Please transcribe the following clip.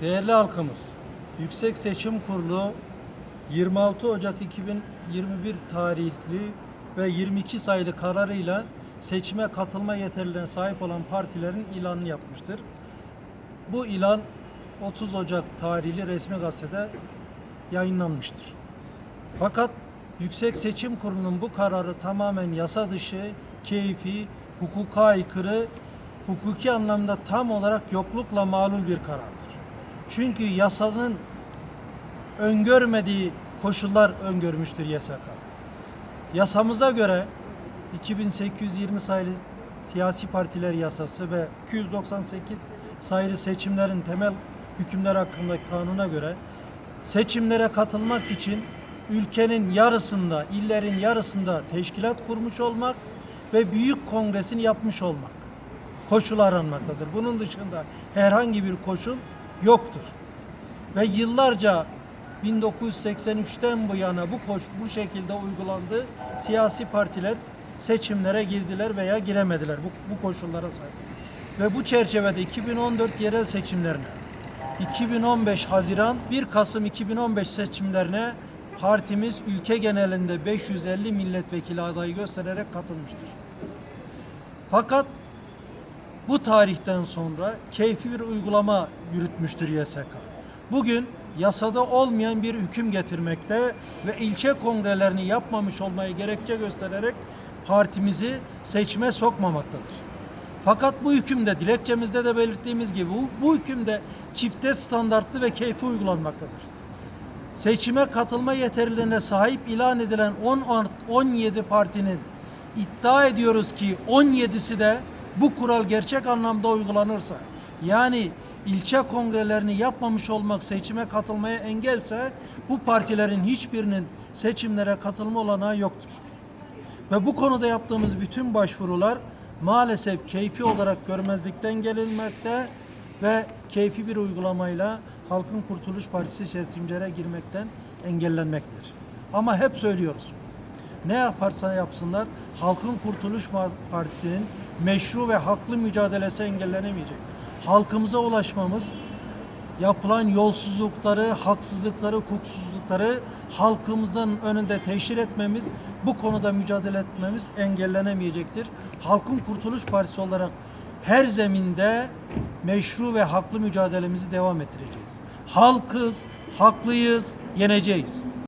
Değerli halkımız, Yüksek Seçim Kurulu 26 Ocak 2021 tarihli ve 22 sayılı kararıyla seçime katılma yeterlilerine sahip olan partilerin ilanını yapmıştır. Bu ilan 30 Ocak tarihli resmi gazetede yayınlanmıştır. Fakat Yüksek Seçim Kurulu'nun bu kararı tamamen yasa dışı, keyfi, hukuka aykırı, hukuki anlamda tam olarak yoklukla malul bir karardır. Çünkü yasanın öngörmediği koşullar öngörmüştür YSK. Yasamıza göre 2820 sayılı siyasi partiler yasası ve 298 sayılı seçimlerin temel hükümleri hakkındaki kanuna göre seçimlere katılmak için ülkenin yarısında, illerin yarısında teşkilat kurmuş olmak ve büyük kongresini yapmış olmak koşul aranmaktadır. Bunun dışında herhangi bir koşul yoktur. Ve yıllarca 1983'ten bu yana bu koş, bu şekilde uygulandı. Siyasi partiler seçimlere girdiler veya giremediler bu, bu koşullara sahip. Ve bu çerçevede 2014 yerel seçimlerine 2015 Haziran 1 Kasım 2015 seçimlerine partimiz ülke genelinde 550 milletvekili adayı göstererek katılmıştır. Fakat bu tarihten sonra keyfi bir uygulama yürütmüştür YSK. Bugün yasada olmayan bir hüküm getirmekte ve ilçe kongrelerini yapmamış olmayı gerekçe göstererek partimizi seçime sokmamaktadır. Fakat bu hükümde dilekçemizde de belirttiğimiz gibi bu, bu hükümde çifte standartlı ve keyfi uygulanmaktadır. Seçime katılma yeterliliğine sahip ilan edilen 10 17 partinin iddia ediyoruz ki 17'si de bu kural gerçek anlamda uygulanırsa yani ilçe kongrelerini yapmamış olmak seçime katılmaya engelse bu partilerin hiçbirinin seçimlere katılma olanağı yoktur. Ve bu konuda yaptığımız bütün başvurular maalesef keyfi olarak görmezlikten gelinmekte ve keyfi bir uygulamayla Halkın Kurtuluş Partisi seçimlere girmekten engellenmektedir. Ama hep söylüyoruz. Ne yaparsa yapsınlar Halkın Kurtuluş Partisi'nin meşru ve haklı mücadelesi engellenemeyecek. Halkımıza ulaşmamız, yapılan yolsuzlukları, haksızlıkları, hukuksuzlukları halkımızın önünde teşhir etmemiz, bu konuda mücadele etmemiz engellenemeyecektir. Halkın Kurtuluş Partisi olarak her zeminde meşru ve haklı mücadelemizi devam ettireceğiz. Halkız, haklıyız, yeneceğiz.